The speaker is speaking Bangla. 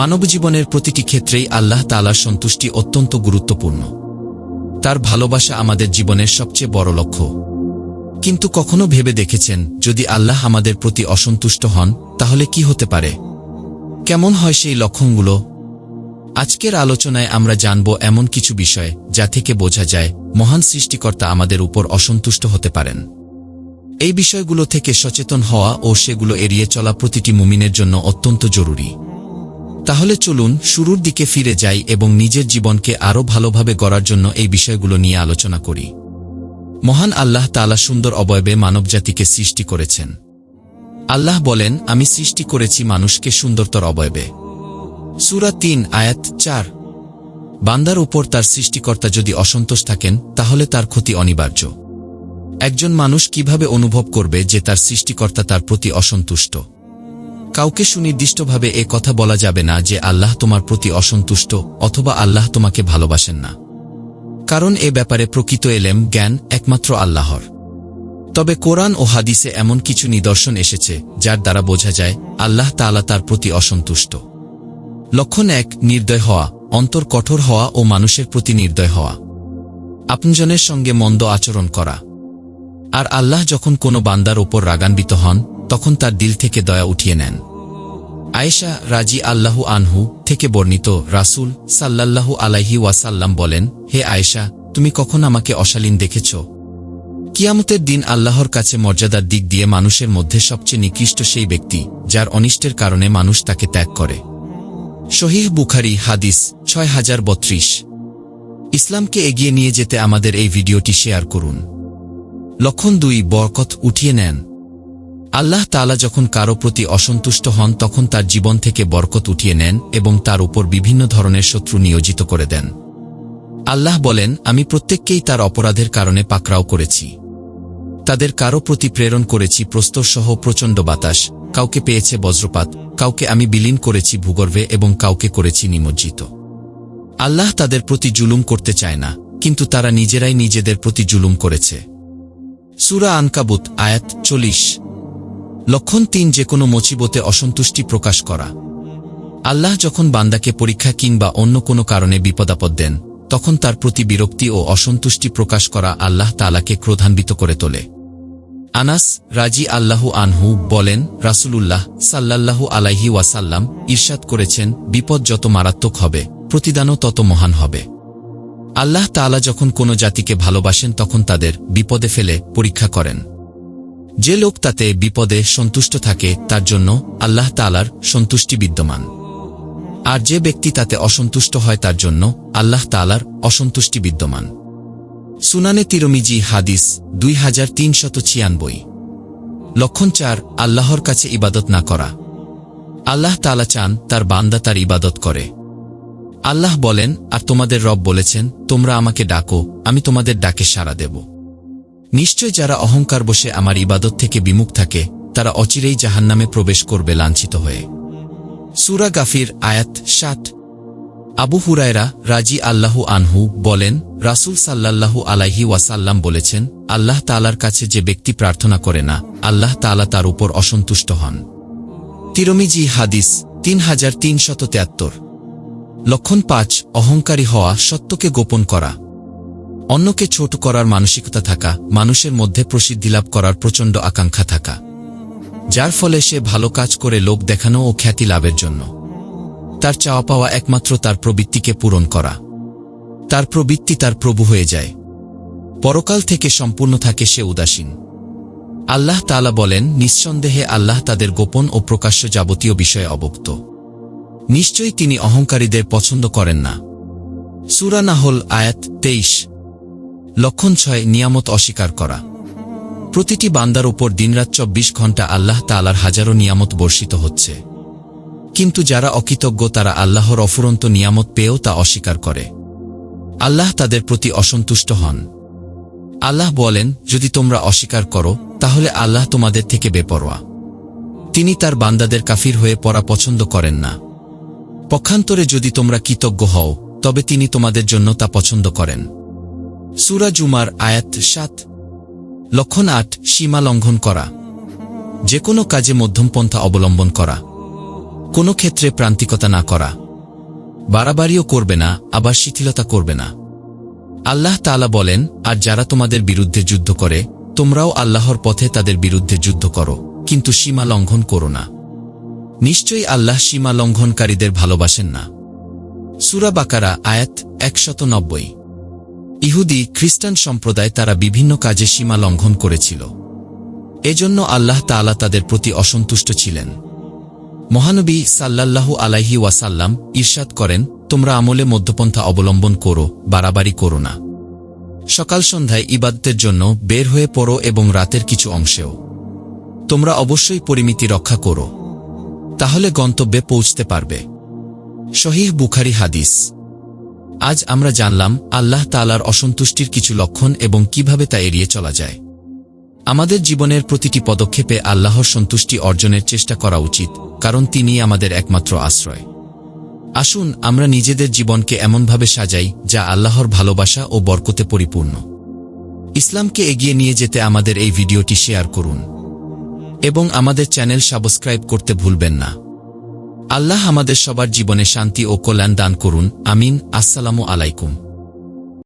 মানবজীবনের প্রতিটি ক্ষেত্রেই আল্লাহ তালার সন্তুষ্টি অত্যন্ত গুরুত্বপূর্ণ। তার ভালোবাসা আমাদের জীবনের সবচেয়ে বড় লক্ষ্য। কিন্তু কখনো ভেবে দেখেছেন, যদি আল্লাহ আমাদের প্রতি অসন্তুষ্ট হন, তাহলে কি হতে পারে? কেমন হয় সেই লক্ষণগুলো? আজকের আলোচনায় আমরা জানব এমন কিছু বিষয়, যা থেকে বোঝা যায়, মহান সৃষ্টিকর্তা আমাদের উপর অসন্তুষ্ট হতে পারেন। এই বিষয়গুলো থেকে সচেতন হওয়া ও সেগুলো এড়িয়ে চলা প্রতিটি মুমিনের জন্য অত্যন্ত জরুরি। তাহলে চলুন শুরুর দিকে ফিরে যাই এবং নিজের জীবনকে আরও ভালোভাবে গড়ার জন্য এই বিষয়গুলো নিয়ে আলোচনা করি। মহান আল্লাহ তালা সুন্দর অবয়বে মানবজাতিকে সৃষ্টি করেছেন। আল্লাহ বলেন, আমি সৃষ্টি করেছি মানুষকে সুন্দরতর অবয়বে। সুরা তিন, আয়াত চার। বান্দার উপর তার সৃষ্টিকর্তা যদি অসন্তোষ থাকেন, তাহলে তার ক্ষতি অনিবার্য। একজন মানুষ কীভাবে অনুভব করবে যে তার সৃষ্টিকর্তা তার প্রতি অসন্তুষ্ট? কাউকে সুনির্দিষ্টভাবে এ কথা বলা যাবে না যে আল্লাহ তোমার প্রতি অসন্তুষ্ট অথবা আল্লাহ তোমাকে ভালোবাসেন না। কারণ এ ব্যাপারে প্রকৃত এলেম, জ্ঞান একমাত্র আল্লাহর। তবে কোরআন ও হাদিসে এমন কিছু নিদর্শন এসেছে, যার দ্বারা বোঝা যায় আল্লাহ তাআলা তার প্রতি অসন্তুষ্ট। লক্ষণ এক, নির্দয় হওয়া, অন্তর কঠোর হওয়া ও মানুষের প্রতি নির্দয় হওয়া। আপনজনের সঙ্গে মন্দ আচরণ করা। আর আল্লাহ যখন কোনো বান্দার ওপর রাগান্বিত হন তখন তার দিল থেকে দয়া উঠিয়ে নেন। আয়েশা রাজি আল্লাহু আনহু থেকে বর্ণিত রাসুল সাল্লাল্লাহু আলাইহি ওয়াসাল্লাম বলেন, হে আয়েশা, তুমি কখন আমাকে অশালীন দেখেছ? কিয়ামতের দিন আল্লাহর কাছে মর্যাদার দিক দিয়ে মানুষের মধ্যে সবচেয়ে নিকৃষ্ট সেই ব্যক্তি, যার অনিষ্টের কারণে মানুষ তাকে ত্যাগ করে। শহীহ বুখারি হাদিস ছয় হাজার বত্রিশ। ইসলামকে এগিয়ে নিয়ে যেতে আমাদের এই ভিডিওটি শেয়ার করুন। লক্ষণ দুই, বরকত উঠিয়ে নেন। আল্লাহ তালা যখন কারও প্রতি অসন্তুষ্ট হন, তখন তার জীবন থেকে বরকত উঠিয়ে নেন এবং তার উপর বিভিন্ন ধরনের শত্রু নিয়োজিত করে দেন। আল্লাহ বলেন, আমি প্রত্যেককেই তার অপরাধের কারণে পাকড়াও করেছি। তাদের কারও প্রতি প্রেরণ করেছি প্রস্তরসহ প্রচণ্ড বাতাস, কাউকে পেয়েছে বজ্রপাত, কাউকে আমি বিলীন করেছি ভূগর্ভে এবং কাউকে করেছি নিমজ্জিত। আল্লাহ তাদের প্রতি জুলুম করতে চায় না, কিন্তু তারা নিজেরাই নিজেদের প্রতি জুলুম করেছে। সুরা আনকাবুত, আয়াত চল্লিশ। লক্ষণ তিন যে কোনো মচিবতে অসন্তুষ্টি প্রকাশ করা। আল্লাহ যখন বান্দাকে পরীক্ষা কিংবা অন্য কোনো কারণে বিপদাপদ দেন, তখন তার প্রতি বিরক্তি ও অসন্তুষ্টি প্রকাশ করা আল্লাহ তালাকে ক্রোধান্বিত করে তোলে। আনাস রাজি আল্লাহু আনহু বলেন, রাসূলুল্লাহ সাল্লাল্লাহু আলাইহি ওয়াসাল্লাম ঈর্ষাদ করেছেন, বিপদ যত মারাত্মক হবে, প্রতিদানও তত মহান হবে। আল্লাহ তাআলা যখন কোনো জাতিকে ভালোবাসেন, তখন তাদের বিপদে ফেলে পরীক্ষা করেন। যে লোক তাতে বিপদে সন্তুষ্ট থাকে, তার জন্য আল্লাহ তালার সন্তুষ্টি বিদ্যমান। আর যে ব্যক্তি তাতে অসন্তুষ্ট হয়, তার জন্য আল্লাহ তালার অসন্তুষ্টি বিদ্যমান। সুনানে তিরমিজি হাদিস দুই হাজার তিনশত ছিয়ানব্বই। লক্ষণ চার, আল্লাহর কাছে ইবাদত না করা। আল্লাহ তালা চান তার বান্দা তার ইবাদত করে। আল্লাহ বলেন, আর তোমাদের রব বলেছেন, তোমরা আমাকে ডাকো, আমি তোমাদের ডাকে সাড়া দেব। নিশ্চয় যারা অহংকার বসে আমার ইবাদত থেকে বিমুখ থাকে, তারা অচিরেই জাহান্নামে প্রবেশ করবে লাঞ্ছিত হয়ে। সুরা গাফির আয়াত ষাট আবু হুরায়রা রাজি আল্লাহু আনহু বলেন, রাসুল সাল্লাল্লাহু আলাইহি ওয়াসাল্লাম বলেছেন, আল্লাহ তালার কাছে যে ব্যক্তি প্রার্থনা করে না, আল্লাহ তালা তার উপর অসন্তুষ্ট হন। তিরমিজি হাদিস তিন হাজার তিনশত তিয়াত্তর। লক্ষণ পাঁচ, অহংকারী হওয়া সত্যকে গোপন করা। অন্যকে ছোট করার মানসিকতা থাকা, মানুষের মধ্যে প্রসিদ্ধি লাভ করার প্রচণ্ড আকাঙ্ক্ষা থাকা। যার ফলে সে ভালো কাজ করে লোক দেখানো ও খ্যাতি লাভের জন্য। তার চাওয়া পাওয়া একমাত্র তার প্রবৃত্তিকে পূরণ করা। তার প্রবৃত্তি তার প্রভু হয়ে যায়। পরকাল থেকে সম্পূর্ণ থাকে সে উদাসীন। আল্লাহ তালা বলেন, নিঃসন্দেহে আল্লাহ তাদের গোপন ও প্রকাশ্য যাবতীয় বিষয়ে অবক্ত নিশ্চয়ই তিনি অহংকারীদের পছন্দ করেন না। সুরা নাহল আয়াত তেইশ। লক্ষণ ছয়, নিয়ামত অস্বীকার করা। প্রতিটি বান্দার উপর দিনরাত চব্বিশ ঘণ্টা আল্লাহ তালার হাজারো নিয়ামত বর্ষিত হচ্ছে। কিন্তু যারা অকৃতজ্ঞ, তারা আল্লাহর অফুরন্ত নিয়ামত পেয়েও তা অস্বীকার করে। আল্লাহ তাদের প্রতি অসন্তুষ্ট হন। আল্লাহ বলেন, যদি তোমরা অস্বীকার করো, তাহলে আল্লাহ তোমাদের থেকে বেপরোয়া। তিনি তার বান্দাদের কাফির হয়ে পড়া পছন্দ করেন না। পক্ষান্তরে যদি তোমরা কৃতজ্ঞ হও, তবে তিনি তোমাদের জন্য তা পছন্দ করেন। সুরা জুমার আয়াত সাত। লক্ষণ আট, সীমা লঙ্ঘন করা। যে কোনো কাজে মধ্যমপন্থা অবলম্বন করা। কোনো ক্ষেত্রে প্রান্তিকতা না করা। বাড়াবাড়িও করবে না, আবার শিথিলতা করবে না। আল্লাহ তাআলা বলেন, আর যারা তোমাদের বিরুদ্ধে যুদ্ধ করে, তোমরাও আল্লাহর পথে তাদের বিরুদ্ধে যুদ্ধ করো, কিন্তু সীমা লঙ্ঘন করো না। নিশ্চয়ই আল্লাহ সীমা লঙ্ঘনকারীদের ভালোবাসেন না। সুরা বাকারা আয়াত একশত নব্বই। ইহুদি, খ্রিস্টান সম্প্রদায় তারা বিভিন্ন কাজে সীমা লঙ্ঘন করেছিল। এজন্য আল্লাহ তাআলা তাদের প্রতি অসন্তুষ্ট ছিলেন। মহানবী সাল্লাল্লাহু আলাইহি ওয়াসাল্লাম ঈর্ষাদ করেন, তোমরা আমলে মধ্যপন্থা অবলম্বন করো, বাড়াবাড়ি করো না। সকাল সন্ধ্যায় ইবাদতের জন্য বের হয়ে পড়ো এবং রাতের কিছু অংশেও। তোমরা অবশ্যই পরিমিতি রক্ষা করো। তাহলে গন্তব্যে পৌঁছতে পারবে। শহীহ বুখারি হাদিস। আজ আমরা জানলাম আল্লাহ তালার অসন্তুষ্টির কিছু লক্ষণ এবং কীভাবে তা এড়িয়ে চলা যায়। আমাদের জীবনের প্রতিটি পদক্ষেপে আল্লাহর সন্তুষ্টি অর্জনের চেষ্টা করা উচিত, কারণ তিনি আমাদের একমাত্র আশ্রয়। আসুন, আমরা নিজেদের জীবনকে এমনভাবে সাজাই, যা আল্লাহর ভালোবাসা ও বরকতে পরিপূর্ণ। ইসলামকে এগিয়ে নিয়ে যেতে আমাদের এই ভিডিওটি শেয়ার করুন। এবং আমাদের চ্যানেল সাবস্ক্রাইব করতে ভুলবেন না। আল্লাহ আমাদের সবার জীবনে শান্তি ও কল্যাণ দান করুন। আমিন। আসসালামু আলাইকুম।